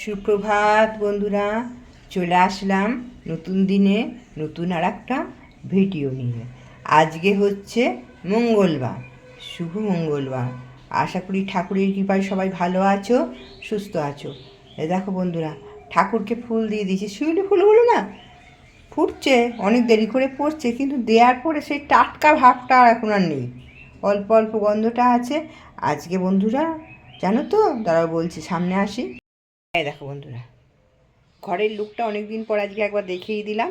সুপ্রভাত, বন্ধুরা। চলে আসলাম নতুন দিনে, নতুন আর একটা ভিডিও নিয়ে। আজকে হচ্ছে মঙ্গলবার, শুভ মঙ্গলবার। আশা করি ঠাকুরের কৃপায় সবাই ভালো আছো, সুস্থ আছো। এ দেখো বন্ধুরা, ঠাকুরকে ফুল দিয়ে দিয়েছি। শিউলি ফুলগুলো না? ফুটছে, অনেক দেরি করে পড়ছে, কিন্তু দেওয়ার পরে সেই টাটকা ভাবটা আর এখন আর নেই। অল্প অল্প গন্ধটা আছে। আজকে বন্ধুরা, জানো তো তারা বলছি সামনে আসি। এই দেখো বন্ধুরা, ঘরের লুকটা অনেক দিন পর আজকে একবার দেখিয়ে দিলাম।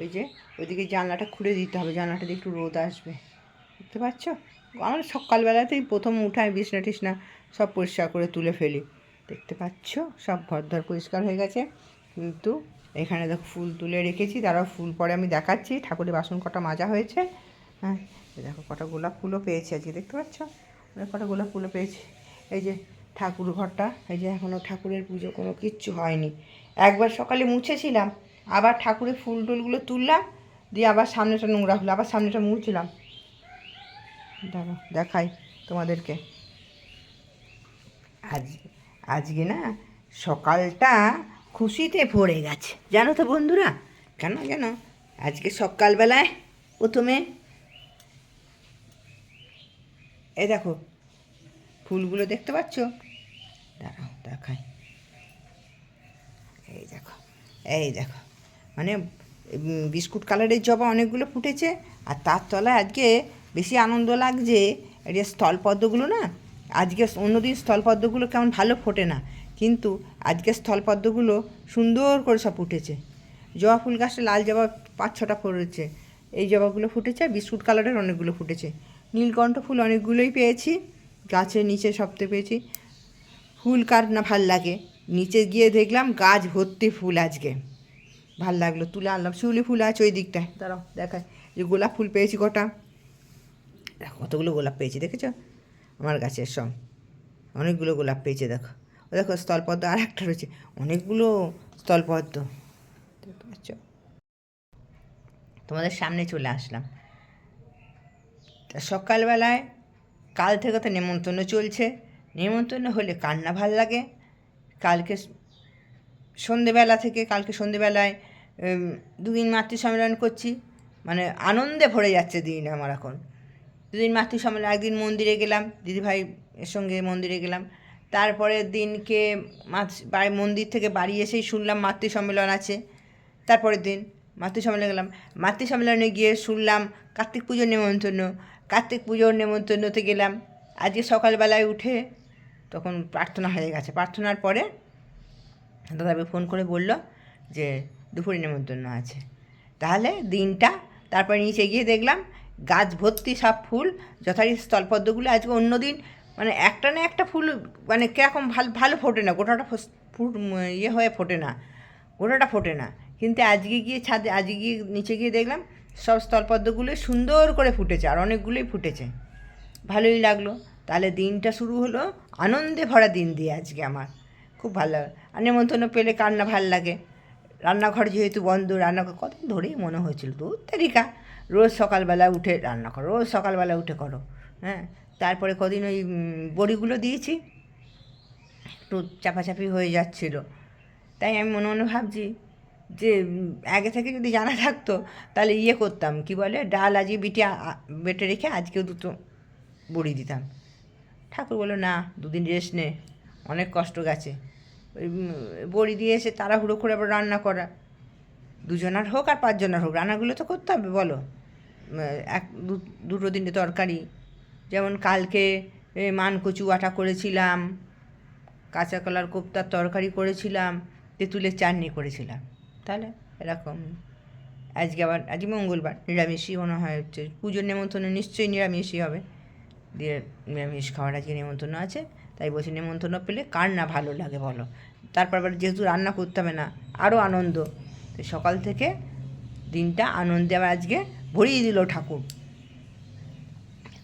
ওই যে, ওইদিকে জানলাটা খুলে দিতে হবে, জানলাটা দিয়ে একটু রোদ আসবে। বুঝতে পারছ? আমার সকালবেলাতেই প্রথম উঠায় বিছনা টিছনা সব পরিষ্কার করে তুলে ফেলি। দেখতে পাচ্ছ? সব ঘর ধর পরিষ্কার হয়ে গেছে। কিন্তু এখানে দেখো ফুল তুলে রেখেছি, তারাও ফুল পরে আমি দেখাচ্ছি। ঠাকুরের বাসন কটা মাজা হয়েছে। হ্যাঁ দেখো কটা গোলাপ ফুলও পেয়েছি আজকে, দেখতে পাচ্ছ? অনেক কটা গোলাপ ফুলও পেয়েছি। এই যে ঠাকুর ঘরটা এই যে এখনও ঠাকুরের পুজো কোনো কিচ্ছু হয়নি। একবার সকালে মুছেছিলাম, আবার ঠাকুরের ফুল টুলগুলো তুললাম, দিয়ে আবার সামনেটা নোংরা হলো, আবার সামনেটা মুছলাম দেখো দেখাই তোমাদেরকে। আজ, আজকে না সকালটা খুশিতে ভরে গেছে। জানো তো বন্ধুরা, কেন জানো? আজকে সকালবেলায় প্রথমে এ দেখো, ফুলগুলো দেখতে পাচ্ছ? দাঁড়াও, দেখাই। এই দেখো এই দেখো। মানে বিস্কুট কালারের জবা অনেকগুলো ফুটেছে, আর তার তলায় আজকে বেশি আনন্দ লাগছে যে স্থলপদ্মগুলো না, আজকে অন্যদিন স্থলপদ্মগুলো কেমন ভালো ফোটে না, কিন্তু আজকে স্থলপদ্মগুলো সুন্দর করে সব ফুটেছে। জবা ফুল গাছটা লাল জবা পাঁচ ছটা ফুটেছে, এই জবাগুলো ফুটেছে আর বিস্কুট কালারের অনেকগুলো ফুটেছে। নীলকণ্ঠ ফুল অনেকগুলোই পেয়েছি, গাছের নিচে সবতে পেয়েছি। ফুল কার না ভালো লাগে? নিচে গিয়ে দেখলাম গাছ ভর্তি ফুল আজকে। ভালো লাগল, তুলে আনলাম। শিউলি ফুল আছে ওই দিকটায়। দাঁড়াও দেখায় যে গোলাপ ফুল পেয়েছি কটা। দেখো, কতগুলো গোলাপ পেয়েছি, দেখেছ? আমার গাছের সব। অনেকগুলো গোলাপ পেয়েছে, দেখো। ও দেখো, স্থলপদ্ম আর একটা রয়েছে। অনেকগুলো স্থলপদ্ম। তোমাদের সামনে চলে আসলাম। তা সকালবেলায় কাল থেকে তো নেমন্তন্ন চলছে। নেমন্তন্ন হলে কান্না ভালো লাগে। কালকে সন্ধেবেলা থেকে, কালকে সন্ধেবেলায় দুদিন মাতৃ সম্মেলন করছি। মানে আনন্দে ভরে যাচ্ছে দিন আমার এখন। দুদিন মাতৃ সম্মেলন একদিন মন্দিরে গেলাম, দিদিভাই এর সঙ্গে মন্দিরে গেলাম। তারপরের দিনকে মাত- মন্দির থেকে বাড়ি এসেই শুনলাম মাতৃ সম্মেলন আছে। তারপরের দিন মাতৃ সম্মেলনে গেলাম। মাতৃ সম্মেলনে গিয়ে শুনলাম কার্তিক পুজোর নেমন্তন্ন। কার্তিক পুজোর নেমন্তন্নতে গেলাম। আজকে সকালবেলায় উঠে তখন প্রার্থনা হয়ে গেছে। প্রার্থনার পরে দাদাকে ফোন করে বলল যে, দুপুরে নেমন্তন্ন আছে। তাহলে দিনটা তারপরে নিচে গিয়ে দেখলাম গাছ ভর্তি সব ফুল, যথারীতি স্থলপদ্মগুলো। আজকে অন্য দিন মানে একটা না একটা ফুল মানে কীরকম ভালো ভালো ফোটে না। গোটাটা ফুট ইয়ে হয়ে ফোটে না। গোটাটা ফোটে না। কিন্তু আজকে গিয়ে ছাদে, আজকে গিয়ে নিচে গিয়ে দেখলাম সব স্থলপদ্মগুলো সুন্দর করে ফুটেছে আর অনেকগুলোই ফুটেছে। ভালোই লাগল। তাহলে দিনটা শুরু হলো আনন্দে ভরা দিন দিয়ে আজকে আমার। খুব ভালো লাগে। আর নেমন্তন্ন পেলে কান্না ভালো লাগে? রান্নাঘর যেহেতু বন্ধ, রান্নাঘর কত ধরেই মনে হয়েছিল, দু তারিকা রোজ সকালবেলা উঠে রান্না করো রোজ সকালবেলা উঠে করো হ্যাঁ? তারপরে কদিন ওই বড়িগুলো দিয়েছি, একটু চাপাচাপি হয়ে যাচ্ছিল। তাই আমি মনে মনে ভাবছি যে আগে থেকে যদি জানা থাকতো, তাহলে ইয়ে করতাম, কি বলে? ডাল, আজকে বিটে বেটে রেখে আজকেও দুটো বড়ি দিতাম। ঠাকুর বলল, না, দুদিন রেস্ট নে, অনেক কষ্ট গেছে। বড়ি দিয়ে এসে তাড়াহুড়ো করে আবার রান্না করা। দুজনার হোক আর পাঁচজনার হোক, রান্নাগুলো তো করতে হবে, বলো। এক, দু- দুটো দিনে তরকারি। যেমন কালকে মানকচু আটা করেছিলাম, কাঁচা কলার কোপ্তার তরকারি করেছিলাম, তেঁতুলের চাটনি করেছিলাম। তাহলে এরকম। আজকে আবার, আজকে মঙ্গলবার, নিরামিষই মনে হয় হচ্ছে। পুজোর নেমন্তন্ন নিশ্চয়ই নিরামিষই হবে। দিয়ে নিরামিষ খাওয়ার আজকে নেমন্তন্ন আছে, তাই বলছি নেমন্তন্ন পেলে কার না ভালো লাগে বলো। তারপর আবার যেহেতু রান্না করতে হবে না আরও আনন্দ। তো সকাল থেকে দিনটা আনন্দে আবার আজকে ভরিয়ে দিল ঠাকুর।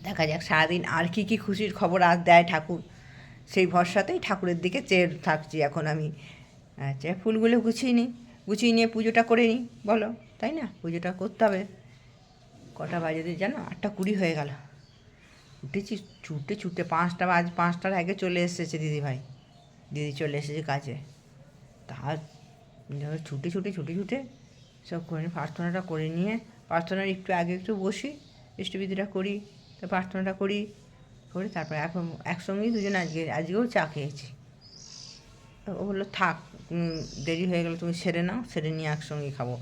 দেখা যাক সারাদিন আর কি কি খুশির খবর আজ দেয় ঠাকুর। সেই ভরসাতেই ঠাকুরের দিকে চেয়ে থাকছি এখন আমি। আচ্ছা ফুলগুলো গুছিয়ে নিই গুছিয়ে নিয়ে পুজোটা করে নিই বলো, তাই না? পুজোটা করতে হবে। কটা বাজে জানো? আটটা কুড়ি হয়ে গেল। উঠেছি, ছুটে ছুটে পাঁচটা বাজ, পাঁচটার আগে চলে এসেছে দিদি ভাই দিদি চলে এসেছে কাজে। ধরো ছুটে ছুটে ছুটে ছুটে সব করে নিয়ে প্রার্থনাটা করে নিয়ে প্রার্থনার একটু আগে একটু বসি ইষ্টবিধিটা করি, তো প্রার্থনাটা করি, করে তারপরে এখন একসঙ্গেই দুজনে আজকে, আজকেও চা খেয়েছি। ও বলল, থাক দেরি হয়ে গেলে, তুমি সেরে নাও, সেরে নিয়ে একসঙ্গেই খাব।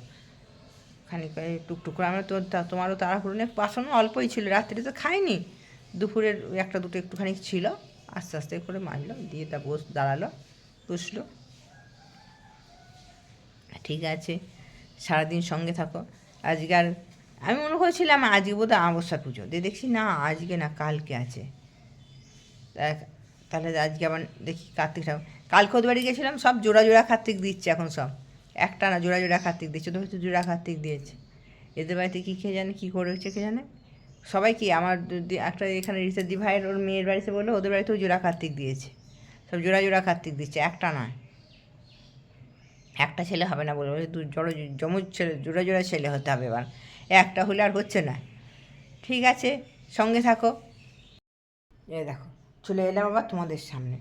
খানিক টুকটুক করে আমরা তো তা- তোমারও তাড়াহুড়ো নেই বাসন অল্পই ছিল রাত্রে তো খাইনি। দুপুরের একটা দুটো একটুখানি ছিল, আস্তে আস্তে করে মারলো, দিয়ে তা বস দাঁড়াল, বসল। ঠিক আছে, সারাদিন সঙ্গে থাকো। আজকে আর আমি মনে করেছিলাম আজকে বোধহয় আমাবস্যা পুজো। দিয়ে দেখছি না, আজকে না, কালকে আছে। তাহলে আজকে আবার দেখি কার্তিক ঠাকুর। ওদের বাড়ি গেছিলাম, সব জোড়া জোড়া কার্তিক দিচ্ছে এখন সব। একটা না, জোড়া জোড়া কার্তিক দিচ্ছে তো হয়তো জোড়া কার্তিক দিয়েছে। এদের বাড়িতে কী খেয়ে জানে, কী করেছে কে জানে? সবাই কি আমার একটা এখানে রিসের দি ভাইয়ের ওর মেয়ের বাড়িতে বলল, ওদের বাড়িতেও জোড়া কার্তিক দিয়েছে। সব জোড়া জোড়া কার্তিক দিচ্ছে, একটা নয়। একটা ছেলে হবে না বলে দু জড়ো জমুজ ছেলে, জোড়া জোড়া ছেলে হতে হবে এবার। একটা হলে আর হচ্ছে না। ঠিক আছে, সঙ্গে থাকো। এ দেখো, চলে এলাম আবার তোমাদের সামনে।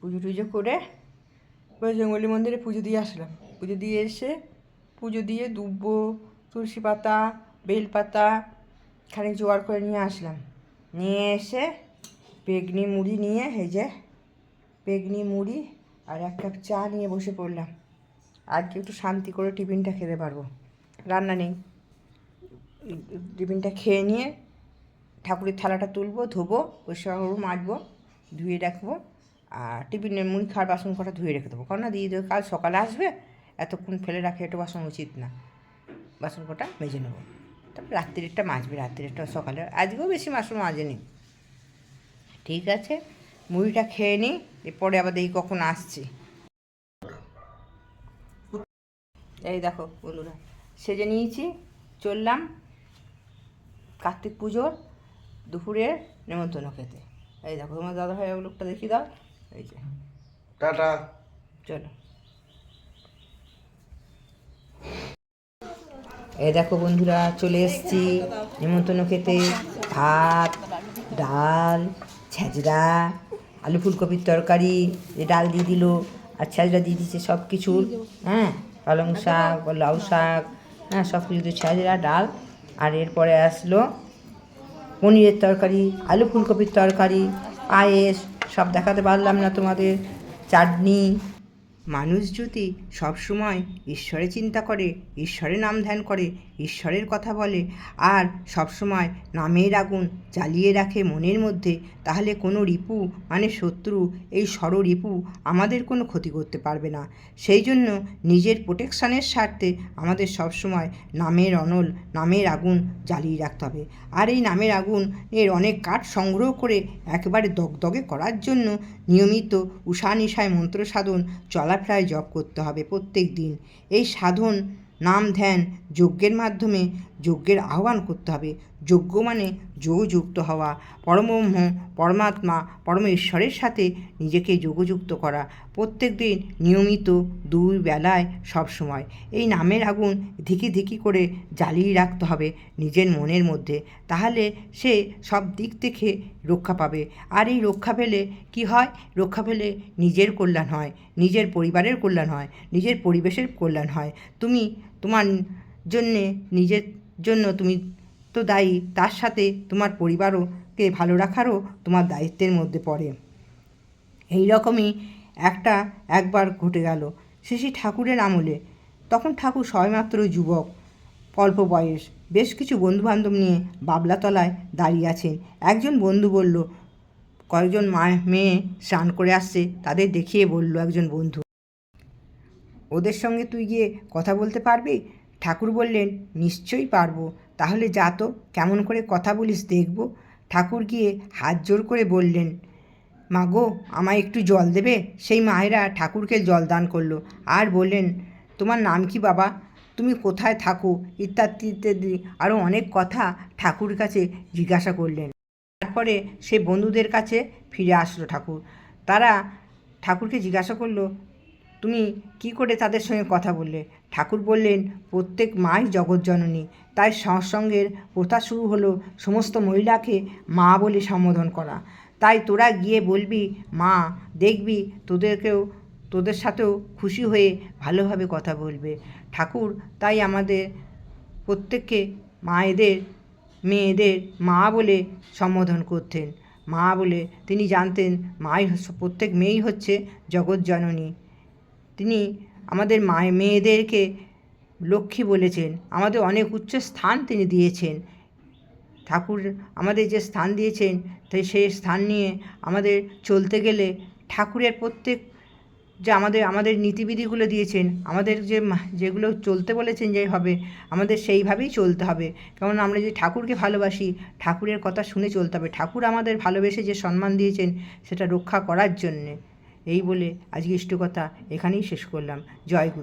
পুজো টুজো করে জঙ্গলি মন্দিরে পুজো দিয়ে আসলাম। পুজো দিয়ে এসে পুজো দিয়ে দুব্বো, তুলসী পাতা, বেল পাতা খানিক জোগাড় করে নিয়ে আসলাম। নিয়ে এসে বেগনি মুড়ি নিয়ে যে বেগনি মুড়ি আর এক কাপ চা নিয়ে বসে পড়লাম। আজকে একটু শান্তি করে টিফিনটা খেতে পারব। রান্না নেই। টিফিনটা খেয়ে নিয়ে ঠাকুরের থালাটা তুলবো, ধোবো, পরিষ্কার করব মাজবো, ধুয়ে রাখব আর টিফিনের মুড়ি খাওয়ার বাসন কটা ধুয়ে রেখে দেবো। কারণ দিয়ে দেবো কাল সকালে আসবে, এতক্ষণ ফেলে রাখে একটু বাসন উচিত না। বাসন কটা মেজে নেব। তারপর রাত্রিরটা মাজবে রাত্রিরটা সকালে। আজকেও বেশি বাসন মাজেনি। ঠিক আছে মুড়িটা খেয়ে নিই এরপরে আবার দেখি কখন আসছি। এই দেখো বন্ধুরা সেজে নিয়েছি চললাম কার্তিক পুজোর দুপুরের নেমন্তন্ন খেতে। এই দেখো তোমার দাদা ভাই লোকটা দেখিয়ে দাও। এই যে। টাটা। চলো। এই দেখো বন্ধুরা, চলে এসেছি নিমন্ত্রণ খেতে। ভাত, ডাল ছ্যাঁচড়া আলু ফুলকপির তরকারি, যে ডাল দিয়ে দিল, আর ছ্যাঁচড়া দিয়ে দিচ্ছে সব কিছুর হ্যাঁ পালং শাক, লাউ শাক হ্যাঁ সব কিছু দিয়ে ছ্যাঁচড়া ডাল। আর এরপরে আসলো পনিরের তরকারি, আলু ফুলকপির তরকারি, পায়েস, সব দেখাতে পারলাম না তোমাদের। চাটনি মানুষ যদি সবসময় ঈশ্বরে চিন্তা করে ঈশ্বরের নাম ধ্যান করে ঈশ্বরের কথা বলে। আর সবসময় নামের আগুন জ্বালিয়ে রাখে মনের মধ্যে, তাহলে কোনো রিপু মানে শত্রু, এই ষড় রিপু আমাদের কোনো ক্ষতি করতে পারবে না। সেই জন্য নিজের প্রোটেকশানের স্বার্থে আমাদের সবসময় নামের অনল, নামের আগুন জ্বালিয়ে রাখতে হবে। আর এই নামের আগুন এর অনেক কাঠ সংগ্রহ করে একেবারে দগদগে করার জন্য নিয়মিত উষা নিশায় মন্ত্র সাধন, চলাফেরায় জপ করতে হবে প্রত্যেক দিন এই সাধন নাম ধ্যান যজ্ঞের মাধ্যমে যজ্ঞের আহ্বান করতে হবে। যজ্ঞ মানে যোগযুক্ত হওয়া। পরমব্রহ্ম, পরমাত্মা, পরমেশ্বরের সাথে নিজেকে যোগযুক্ত করা। প্রত্যেক দিন নিয়মিত দুই বেলায় সব সময়। এই নামের আগুন ধিকি ধিকি করে জ্বালিয়ে রাখতে হবে নিজের মনের মধ্যে। তাহলে সে সব দিক থেকে রক্ষা পাবে। আর এই রক্ষা পেলে কি হয়? রক্ষা পেলে নিজের কল্যাণ হয়, নিজের পরিবারের কল্যাণ হয়, নিজের পরিবেশের কল্যাণ হয়। তুমি তোমার জন্যে নিজের জন্য তুমি তো দায়ী। তার সাথে তোমার পরিবারও কে ভালো রাখারও তোমার দায়িত্বের মধ্যে পড়ে। এই রকমই একটা একবার ঘটে গেল শেষে ঠাকুরের আমলে। তখন ঠাকুর সবেমাত্র যুবক, অল্প বয়স। বেশ কিছু বন্ধুবান্ধব নিয়ে বাবলাতলায় দাঁড়িয়ে আছেন। একজন বন্ধু বলল, কয়েকজন মা, মেয়ে স্নান করে আসছে। তাদের দেখিয়ে বলল একজন বন্ধু, ওদের সঙ্গে তুই গিয়ে কথা বলতে পারবি? ঠাকুর বললেন, নিশ্চয়ই পারব। তাহলে যা তো, কেমন করে কথা বলিস দেখব। ঠাকুর গিয়ে হাত জোর করে বললেন, মা গো, আমায় একটু জল দেবে? সেই মায়েরা ঠাকুরকে জল দান করল। আর বললেন, তোমার নাম কি বাবা? তুমি কোথায় থাকো? ইত্যাদি ইত্যাদি আরও অনেক কথা ঠাকুর কাছে জিজ্ঞাসা করলেন। তারপরে সে বন্ধুদের কাছে ফিরে আসলো ঠাকুর। তারা ঠাকুরকে জিজ্ঞাসা করল তুমি কি করে তাদের সঙ্গে কথা বললে? ঠাকুর বললেন, প্রত্যেক মাই জগৎজননী। তাই সৎসঙ্গের প্রথা শুরু হলো সমস্ত মহিলাকে মা বলে সম্বোধন করা। তাই তোরা গিয়ে বলবি, মা, দেখবি তোদেরকেও, তোদের সাথেও খুশি হয়ে ভালোভাবে কথা বলবে। ঠাকুর, তাই আমাদের প্রত্যেককে মায়েদের, মেয়েদের মা বলে সম্বোধন করতেন। মা বলে তিনি জানতেন, মাই প্রত্যেক মেয়েই হচ্ছে জগৎ জননী তিনি আমাদের মায়ে মেয়েদেরকে লক্ষ্মী বলেছেন। আমাদের অনেক উচ্চ স্থান তিনি দিয়েছেন। ঠাকুর আমাদের যে স্থান দিয়েছেন তাই সেই স্থান নিয়ে আমাদের চলতে গেলে ঠাকুরের প্রত্যেক যে আমাদের আমাদের নীতিবিধিগুলো দিয়েছেন, আমাদের যে যেগুলো চলতে বলেছেন যেভাবে আমাদের সেইভাবেই চলতে হবে। কারণ আমরা যে ঠাকুরকে ভালোবাসি, ঠাকুরের কথা শুনে চলতে হবে। ঠাকুর আমাদের ভালোবেসে যে সম্মান দিয়েছেন, সেটা রক্ষা করার জন্যে। এই বলে আজকে ইষ্টকথা এখানেই শেষ করলাম। জয় গুরু।